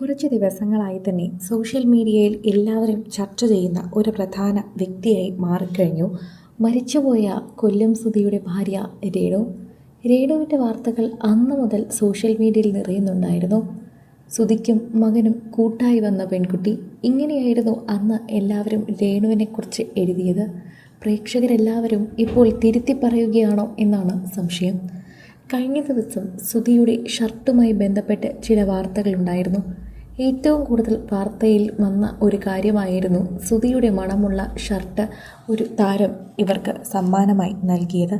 കുറച്ച് ദിവസങ്ങളായി തന്നെ സോഷ്യൽ മീഡിയയിൽ എല്ലാവരും ചർച്ച ചെയ്യുന്ന ഒരു പ്രധാന വ്യക്തിയായി മാറിക്കഴിഞ്ഞു. മരിച്ചുപോയ കൊല്ലം സുധിയുടെ ഭാര്യ രേണു. രേണുവിന്റെ വാർത്തകൾ അന്ന് മുതൽ സോഷ്യൽ മീഡിയയിൽ നിറയുന്നുണ്ടായിരുന്നു. സുധിക്കും മകനും കൂട്ടായി വന്ന പെൺകുട്ടി. ഇങ്ങനെയായിരുന്നു അന്ന് എല്ലാവരും രേണുവിനെക്കുറിച്ച് എഴുതിയത്. പ്രേക്ഷകരെല്ലാവരും ഇപ്പോൾ തിരുത്തി പറയുകയാണോ എന്നാണ് സംശയം. കഴിഞ്ഞ ദിവസം സുധിയുടെ ഷർട്ടുമായി ബന്ധപ്പെട്ട് ചില വാർത്തകളുണ്ടായിരുന്നു. ഏറ്റവും കൂടുതൽ വാർത്തയിൽ വന്ന ഒരു കാര്യമായിരുന്നു സുതിയുടെ മണമുള്ള ഷർട്ട് ഒരു താരം ഇവർക്ക് സമ്മാനമായി നൽകിയത്.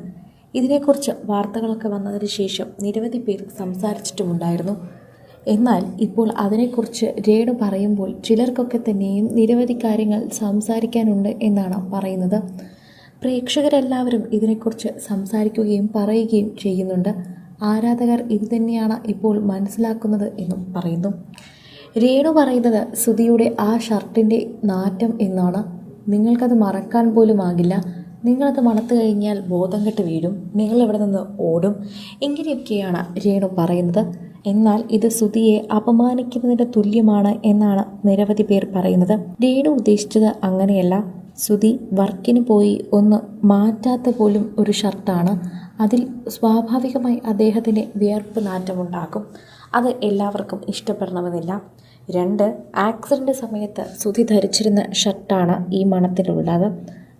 ഇതിനെക്കുറിച്ച് വാർത്തകളൊക്കെ വന്നതിന് ശേഷം നിരവധി പേർ സംസാരിച്ചിട്ടുമുണ്ടായിരുന്നു. എന്നാൽ ഇപ്പോൾ അതിനെക്കുറിച്ച് രേണു പറയുമ്പോൾ ചിലർക്കൊക്കെ തന്നെയും നിരവധി കാര്യങ്ങൾ സംസാരിക്കാനുണ്ട് എന്നാണ് പറയുന്നത്. പ്രേക്ഷകരെല്ലാവരും ഇതിനെക്കുറിച്ച് സംസാരിക്കുകയും പറയുകയും ചെയ്യുന്നുണ്ട്. ആരാധകർ ഇത് തന്നെയാണ് ഇപ്പോൾ മനസ്സിലാക്കുന്നത് എന്നും പറയുന്നു. രേണു പറയുന്നത് സുധിയുടെ ആ ഷർട്ടിന്റെ നാറ്റം എന്നാണ്. നിങ്ങൾക്കത് മറക്കാൻ പോലും ആകില്ല. നിങ്ങളത് മണത്തു കഴിഞ്ഞാൽ ബോധം കെട്ട് വീഴും. നിങ്ങൾ ഇവിടെ നിന്ന് ഓടും. ഇങ്ങനെയൊക്കെയാണ് രേണു പറയുന്നത്. എന്നാൽ ഇത് സുധിയെ അപമാനിക്കുന്നതിന്റെ തുല്യമാണ് എന്നാണ് നിരവധി പേർ പറയുന്നത്. രേണു ഉദ്ദേശിച്ചത് അങ്ങനെയല്ല. സുധി വർക്കിന് പോയി ഒന്ന് മാറ്റാത്ത പോലും ഒരു ഷർട്ടാണ്. അതിൽ സ്വാഭാവികമായി അദ്ദേഹത്തിന്റെ വിയർപ്പ് നാറ്റമുണ്ടാകും. അത് എല്ലാവർക്കും ഇഷ്ടപ്പെടണമെന്നില്ല. രണ്ട് ആക്സിഡന്റ് സമയത്ത് സുധി ധരിച്ചിരുന്ന ഷർട്ടാണ് ഈ മണത്തിലുള്ളത്.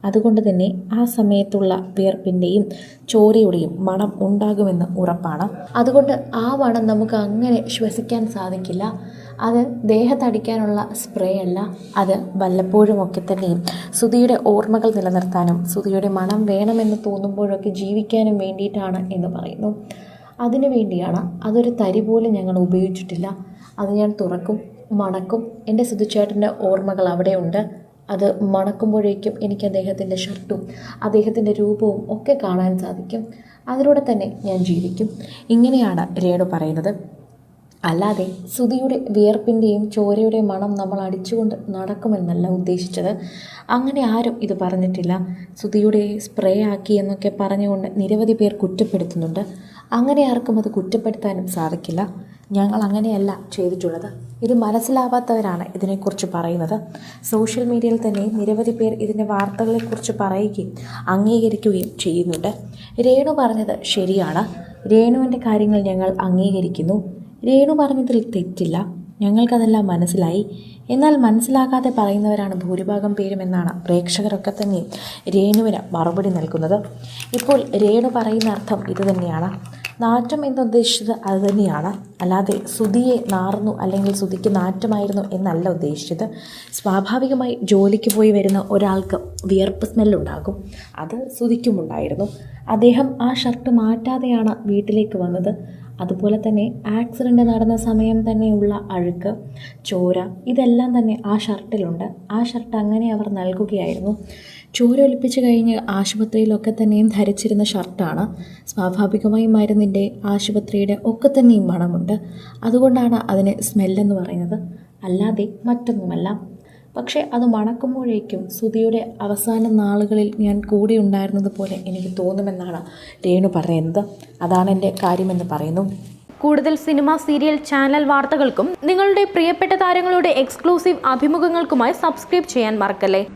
അതുകൊണ്ട് തന്നെ ആ സമയത്തുള്ള വിയർപ്പിന്റെയും ചോരയുടെയും മണം ഉണ്ടാകുമെന്ന് ഉറപ്പാണ്. അതുകൊണ്ട് ആ മണം നമുക്ക് അങ്ങനെ ശ്വസിക്കാൻ സാധിക്കില്ല. അത് ദേഹത്തടിക്കാനുള്ള സ്പ്രേ അല്ല അത് വല്ലപ്പോഴും ഒക്കെ തന്നെയും. സുധിയുടെ ഓർമ്മകൾ നിലനിർത്താനും സുധിയുടെ മണം വേണമെന്ന് തോന്നുമ്പോഴൊക്കെ ജീവിക്കാനും വേണ്ടിയിട്ടാണ് എന്ന് പറയുന്നു. അതിനു വേണ്ടിയാണ് അതൊരു തരി പോലും ഞങ്ങൾ ഉപയോഗിച്ചിട്ടില്ല. അത് ഞാൻ തുറക്കും. മണക്കും എന്റെ സുധിച്ചേട്ടന്റെ ഓർമ്മകൾ അവിടെയുണ്ട് അത് മണക്കുമ്പോഴേക്കും എനിക്ക് അദ്ദേഹത്തിന്റെ ഷർട്ടും അദ്ദേഹത്തിന്റെ രൂപവും ഒക്കെ കാണാൻ സാധിക്കും. അതിലൂടെ തന്നെ ഞാൻ ജീവിക്കും. ഇങ്ങനെയാണ് രേണു പറയുന്നത്. അല്ലാതെ സുതിയുടെ വിയർപ്പിന്റെയും ചോരയുടെയും മണം നമ്മൾ അടിച്ചുകൊണ്ട് നടക്കുമെന്നല്ല ഉദ്ദേശിച്ചത്. അങ്ങനെ ആരും ഇത് പറഞ്ഞിട്ടില്ല. സുതിയുടെ സ്പ്രേ ആക്കി എന്നൊക്കെ പറഞ്ഞുകൊണ്ട് നിരവധി പേർ കുറ്റപ്പെടുത്തുന്നുണ്ട്. അങ്ങനെ ആർക്കും അത് കുറ്റപ്പെടുത്താനും സാധിക്കില്ല. ഞങ്ങൾ അങ്ങനെയല്ല ചെയ്തിട്ടുള്ളത്. ഇത് മനസ്സിലാവാത്തവരാണ് ഇതിനെക്കുറിച്ച് പറയുന്നത്. സോഷ്യൽ മീഡിയയിൽ തന്നെ നിരവധി പേർ ഇതിന്റെ വാർത്തകളെക്കുറിച്ച് പറയുകയും അംഗീകരിക്കുകയും ചെയ്യുന്നുണ്ട്. രേണു പറഞ്ഞത് ശരിയാണ്. രേണുവിന്റെ കാര്യങ്ങൾ ഞങ്ങൾ അംഗീകരിക്കുന്നു. രേണു പറഞ്ഞതിൽ തെറ്റില്ല. ഞങ്ങൾക്കതെല്ലാം മനസ്സിലായി. എന്നാൽ മനസ്സിലാകാതെ പറയുന്നവരാണ് ഭൂരിഭാഗം പേരും എന്നാണ് പ്രേക്ഷകരൊക്കെ തന്നെ രേണുവിന് മറുപടി നൽകുന്നത്. ഇപ്പോൾ രേണു പറയുന്ന അർത്ഥം ഇത് തന്നെയാണ്. നാറ്റം എന്നുദ്ദേശിച്ചത് അത് തന്നെയാണ്. അല്ലാതെ സുതിയെ നാർന്നു അല്ലെങ്കിൽ സുതിക്ക് നാറ്റമായിരുന്നു എന്നല്ല ഉദ്ദേശിച്ചത്. സ്വാഭാവികമായി ജോലിക്ക് പോയി വരുന്ന ഒരാൾക്ക് വിയർപ്പ് സ്മെല്ലുണ്ടാകും. അത് സുതിക്കുമുണ്ടായിരുന്നു അദ്ദേഹം ആ ഷർട്ട് മാറ്റാതെയാണ് വീട്ടിലേക്ക് വന്നത്. അതുപോലെ തന്നെ ആക്സിഡന്റ് നടന്ന സമയം തന്നെയുള്ള അഴുക്ക് ചോര ഇതെല്ലാം തന്നെ ആ ഷർട്ടിലുണ്ട്. ആ ഷർട്ട് അങ്ങനെ അവർ നൽകുകയായിരുന്നു. ചോര ഒലിപ്പിച്ച് കഴിഞ്ഞ് ആശുപത്രിയിലൊക്കെ തന്നെയും ധരിച്ചിരുന്ന ഷർട്ടാണ്. സ്വാഭാവികമായും മരുന്നിന്റെ ആശുപത്രിയുടെ ഒക്കെ തന്നെയും മണമുണ്ട്. അതുകൊണ്ടാണ് അതിന് സ്മെല്ലെന്ന് പറയുന്നത്. അല്ലാതെ മറ്റൊന്നുമല്ല. പക്ഷേ അത് മണക്കുമ്പോഴേക്കും സുധിയുടെ അവസാന നാളുകളിൽ ഞാൻ കൂടെ ഉണ്ടായിരുന്നത് പോലെ എനിക്ക് തോന്നുമെന്നാണ് രേണു പറയുന്നത്. അതാണ് എന്റെ കാര്യമെന്ന് പറയുന്നു. കൂടുതൽ സിനിമ സീരിയൽ ചാനൽ വാർത്തകൾക്കും നിങ്ങളുടെ പ്രിയപ്പെട്ട താരങ്ങളുടെ എക്സ്ക്ലൂസീവ് അഭിമുഖങ്ങൾക്കുമായി സബ്സ്ക്രൈബ് ചെയ്യാൻ മറക്കല്ലേ?